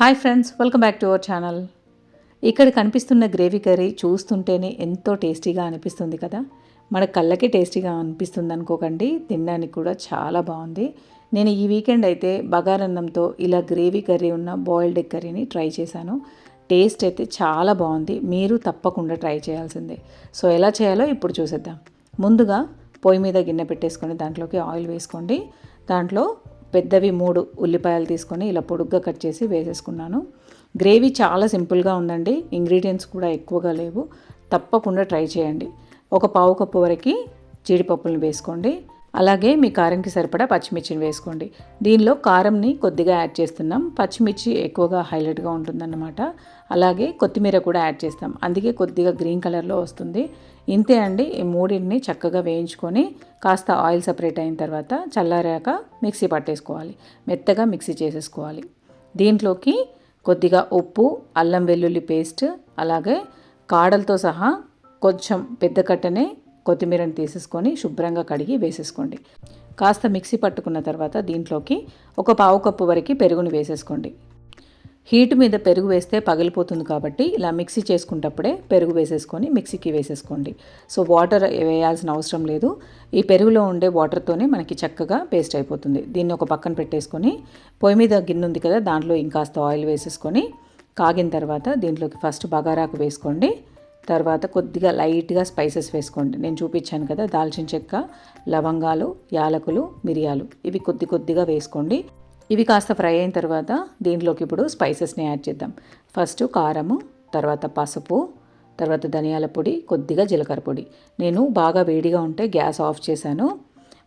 Hi friends welcome back to our channel. ఇక్కడ కనిపిస్తున్న gravy curry చూస్తుంటేనే ఎంతో టేస్టీగా అనిపిస్తుంది కదా? మన కళ్ళకి టేస్టీగా అనిపిస్తుంది అనుకోకండి తినడానికి కూడా చాలా బాగుంది. నేను ఈ వీకెండ్ అయితే బగారన్నంతో ఇలా గ్రేవీ కర్రీ ఉన్న బాయిల్డ్ ఎగ్ కర్రీని ట్రై చేశాను. టేస్ట్ అయితే చాలా బాగుంది మీరు తప్పకుండా ట్రై చేయాల్సిందే. సో ఎలా చేయాలో ఇప్పుడు చూసేద్దాం. ముందుగా పొయ్యి మీద గిన్నె పెట్టేసుకొని దాంట్లోకి ఆయిల్ వేసుకోండి. దాంట్లో పెద్దవి మూడు ఉల్లిపాయలు తీసుకొని ఇలా పొడుగ్గా కట్ చేసి వేసేసుకున్నాను. గ్రేవీ చాలా సింపుల్గా ఉందండి. ఇంగ్రీడియంట్స్ కూడా ఎక్కువగా లేవు. తప్పకుండా ట్రై చేయండి. ఒక పావు కప్పు వరకు జీడిపప్పులను వేసుకోండి. అలాగే మీ కారంకి సరిపడా పచ్చిమిర్చిని వేసుకోండి. దీనిలో కారంని కొద్దిగా యాడ్ చేస్తున్నాం. పచ్చిమిర్చి ఎక్కువగా హైలైట్గా ఉంటుందన్నమాట. అలాగే కొత్తిమీర కూడా యాడ్ చేస్తాం. అందుకే కొద్దిగా గ్రీన్ కలర్లో వస్తుంది. ఇంతే అండి. ఈ మూడింటిని చక్కగా వేయించుకొని కాస్త ఆయిల్ సపరేట్ అయిన తర్వాత చల్లారాక మిక్సీ పట్టేసుకోవాలి. మెత్తగా మిక్సీ చేసేసుకోవాలి. దీంట్లోకి కొద్దిగా ఉప్పు అల్లం వెల్లుల్లి పేస్ట్ అలాగే కాడలతో సహా కొంచెం పెద్ద కట్టనే కొత్తిమీరని తీసేసుకొని శుభ్రంగా కడిగి వేసేసుకోండి. కాస్త మిక్సీ పట్టుకున్న తర్వాత దీంట్లోకి ఒక పావు కప్పు వరకు పెరుగుని వేసేసుకోండి. హీట్ మీద పెరుగు వేస్తే పగిలిపోతుంది కాబట్టి ఇలా మిక్సీ చేసుకున్నప్పుడే పెరుగు వేసేసుకొని మిక్సీకి వేసేసుకోండి. సో వాటర్ వేయాల్సిన అవసరం లేదు. ఈ పెరుగులో ఉండే వాటర్తోనే మనకి చక్కగా పేస్ట్ అయిపోతుంది. దీన్ని ఒక పక్కన పెట్టేసుకొని పొయ్యి మీద గిన్నె ఉంది కదా దాంట్లో ఇంకాస్త ఆయిల్ వేసేసుకొని కాగిన తర్వాత దీంట్లోకి ఫస్ట్ బగారాకు వేసుకోండి. తర్వాత కొద్దిగా లైట్గా స్పైసెస్ వేసుకోండి. నేను చూపించాను కదా దాల్చిన చెక్క లవంగాలు యాలకులు మిరియాలు. ఇవి కొద్ది కొద్దిగా వేసుకోండి. ఇవి కాస్త ఫ్రై అయిన తర్వాత దీంట్లోకి ఇప్పుడు స్పైసెస్ని యాడ్ చేద్దాం. ఫస్ట్ కారము తర్వాత పసుపు తర్వాత ధనియాల పొడి కొద్దిగా జీలకర్ర పొడి. నేను బాగా వేడిగా ఉంటే గ్యాస్ ఆఫ్ చేశాను.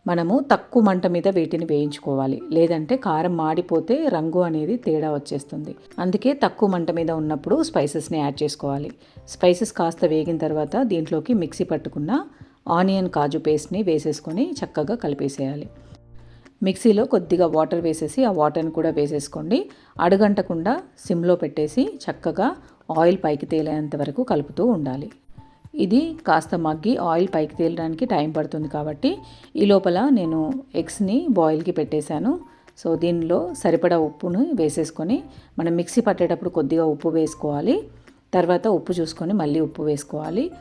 మనము తక్కువ మంట మీద వీటిని వేయించుకోవాలి. లేదంటే కారం మాడిపోతే రంగు అనేది తేడా వచ్చేస్తుంది. అందుకే తక్కువ మంట మీద ఉన్నప్పుడు స్పైసెస్ని యాడ్ చేసుకోవాలి. స్పైసెస్ కాస్త వేగిన తర్వాత దీంట్లోకి మిక్సీ పట్టుకున్న ఆనియన్ కాజు పేస్ట్ని వేసేసుకొని చక్కగా కలిపేసేయాలి. మిక్సీలో కొద్దిగా వాటర్ వేసేసి ఆ వాటర్ని కూడా వేసేసుకోండి. అడుగంటకుండా సిమ్లో పెట్టేసి చక్కగా ఆయిల్ పైకి తేలేంత వరకు కలుపుతూ ఉండాలి. ఇది కాస్త మగ్గి ఆయిల్ పైకి తేలడానికి టైం పడుతుంది కాబట్టి ఈ లోపల నేను ఎగ్స్ని బాయిల్కి పెట్టేశాను. సో దీనిలో సరిపడా ఉప్పును వేసేసుకొని మనం మిక్సీ పట్టేటప్పుడు కొద్దిగా ఉప్పు వేసుకోవాలి. తర్వాత ఉప్పు చూసుకొని మళ్ళీ ఉప్పు వేసుకోవాలి.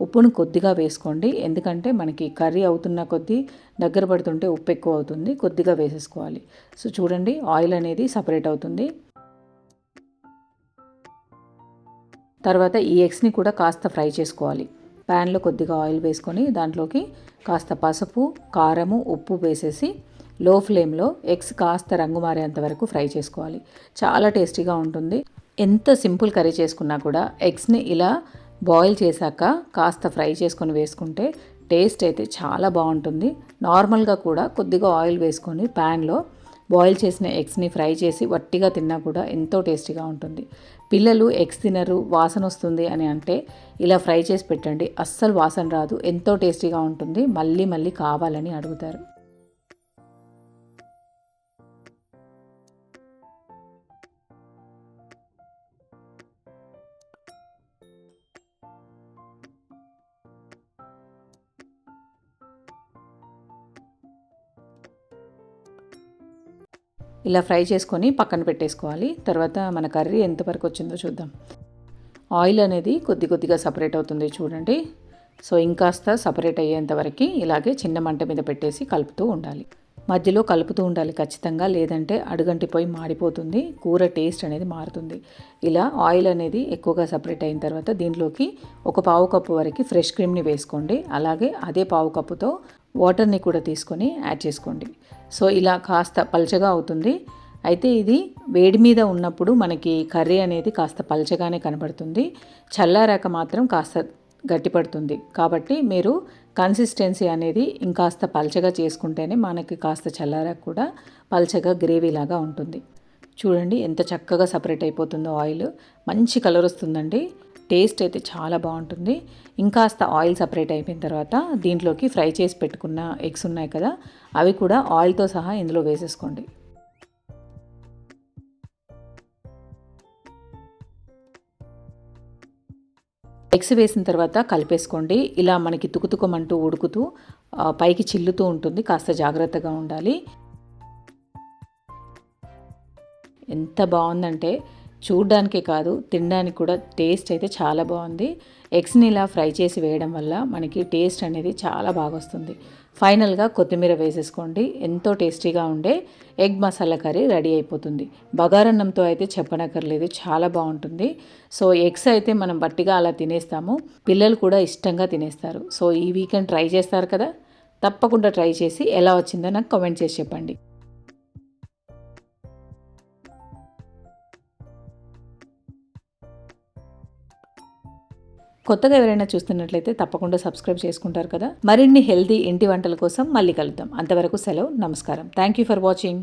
ఉప్పును కొద్దిగా వేసుకోండి. ఎందుకంటే మనకి కర్రీ అవుతున్న కొద్దీ దగ్గర పడుతుంటే ఉప్పు ఎక్కువ అవుతుంది. కొద్దిగా వేసేసుకోవాలి. సో చూడండి ఆయిల్ అనేది సపరేట్ అవుతుంది. తర్వాత ఈ ఎగ్స్ని కూడా కాస్త ఫ్రై చేసుకోవాలి. ప్యాన్లో కొద్దిగా ఆయిల్ వేసుకొని దాంట్లోకి కాస్త పసుపు కారము ఉప్పు వేసేసి లో ఫ్లేమ్లో ఎగ్స్ కాస్త రంగు మారేంత వరకు ఫ్రై చేసుకోవాలి. చాలా టేస్టీగా ఉంటుంది. ఎంత సింపుల్ కర్రీ చేసుకున్నా కూడా ఎగ్స్ని ఇలా బాయిల్ చేశాక కాస్త ఫ్రై చేసుకొని వేసుకుంటే టేస్ట్ అయితే చాలా బాగుంటుంది. నార్మల్గా కూడా కొద్దిగా ఆయిల్ వేసుకొని ప్యాన్లో బాయిల్ చేసిన ఎగ్స్ని ఫ్రై చేసి వట్టిగా తిన్నా కూడా ఎంతో టేస్టీగా ఉంటుంది. పిల్లలు ఎగ్స్ తినరు వాసన వస్తుంది అని అంటే ఇలా ఫ్రై చేసి పెట్టండి. అస్సలు వాసన రాదు ఎంతో టేస్టీగా ఉంటుంది. మళ్ళీ మళ్ళీ కావాలని అడుగుతారు. ఇలా ఫ్రై చేసుకొని పక్కన పెట్టేసుకోవాలి. తర్వాత మన కర్రీ ఎంతవరకు వచ్చిందో చూద్దాం. ఆయిల్ అనేది కొద్ది కొద్దిగా సపరేట్ అవుతుంది చూడండి. సో ఇంకాస్త సపరేట్ అయ్యేంత వరకు ఇలాగే చిన్న మంట మీద పెట్టేసి కలుపుతూ ఉండాలి. మధ్యలో కలుపుతూ ఉండాలి ఖచ్చితంగా లేదంటే అడుగంటిపోయి మాడిపోతుంది కూర టేస్ట్ అనేది మారుతుంది. ఇలా ఆయిల్ అనేది ఎక్కువగా సపరేట్ అయిన తర్వాత దీంట్లోకి ఒక పావు కప్పు వరకు ఫ్రెష్ క్రీమ్ని వేసుకోండి. అలాగే అదే పావు కప్పుతో వాటర్ని కూడా తీసుకొని యాడ్ చేసుకోండి. సో ఇలా కాస్త పల్చగా అవుతుంది. అయితే ఇది వేడి మీద ఉన్నప్పుడు మనకి కర్రీ అనేది కాస్త పలచగానే కనబడుతుంది. చల్లారాక మాత్రం కాస్త గట్టిపడుతుంది కాబట్టి మీరు కన్సిస్టెన్సీ అనేది ఇంకాస్త పలచగా చేసుకుంటేనే మనకి కాస్త చల్లారాక కూడా పల్చగా గ్రేవీ లాగా ఉంటుంది. చూడండి ఎంత చక్కగా సపరేట్ అయిపోతుందో ఆయిల్. మంచి కలర్ వస్తుందండి. టేస్ట్ అయితే చాలా బాగుంటుంది. ఇంకాస్త ఆయిల్ సపరేట్ అయిపోయిన తర్వాత దీంట్లోకి ఫ్రై చేసి పెట్టుకున్న ఎగ్స్ ఉన్నాయి కదా అవి కూడా ఆయిల్తో సహా ఇందులో వేసేసుకోండి. ఎగ్స్ వేసిన తర్వాత కలిపేసుకోండి. ఇలా మనకి తుకుతుకమంటూ ఉడుకుతూ పైకి చిల్లుతూ ఉంటుంది. కాస్త జాగ్రత్తగా ఉండాలి. ఎంత బాగుందంటే చూడ్డానికే కాదు తినడానికి కూడా టేస్ట్ అయితే చాలా బాగుంది. ఎగ్స్ని ఇలా ఫ్రై చేసి వేయడం వల్ల మనకి టేస్ట్ అనేది చాలా బాగా వస్తుంది. ఫైనల్గా కొత్తిమీర వేసేసుకోండి. ఎంతో టేస్టీగా ఉండే ఎగ్ మసాలా కర్రీ రెడీ అయిపోతుంది. బగారన్నంతో అయితే చెప్పనక్కర్లేదు చాలా బాగుంటుంది. సో ఎగ్స్ అయితే మనం బట్టిగా అలా తినేస్తాము. పిల్లలు కూడా ఇష్టంగా తినేస్తారు. సో ఈ వీకెండ్ ట్రై చేస్తారు కదా? తప్పకుండా ట్రై చేసి ఎలా వచ్చిందో నాకు కామెంట్ చేసి చెప్పండి. కొత్తగా ఎవరైనా చూస్తున్నట్లయితే తప్పకుండా సబ్స్క్రైబ్ చేసుకుంటారు కదా. మరిన్ని హెల్తీ ఇంటి వంటల కోసం మళ్ళీ కలుద్దాం. అంతవరకు సెలవు నమస్కారం. Thank you for watching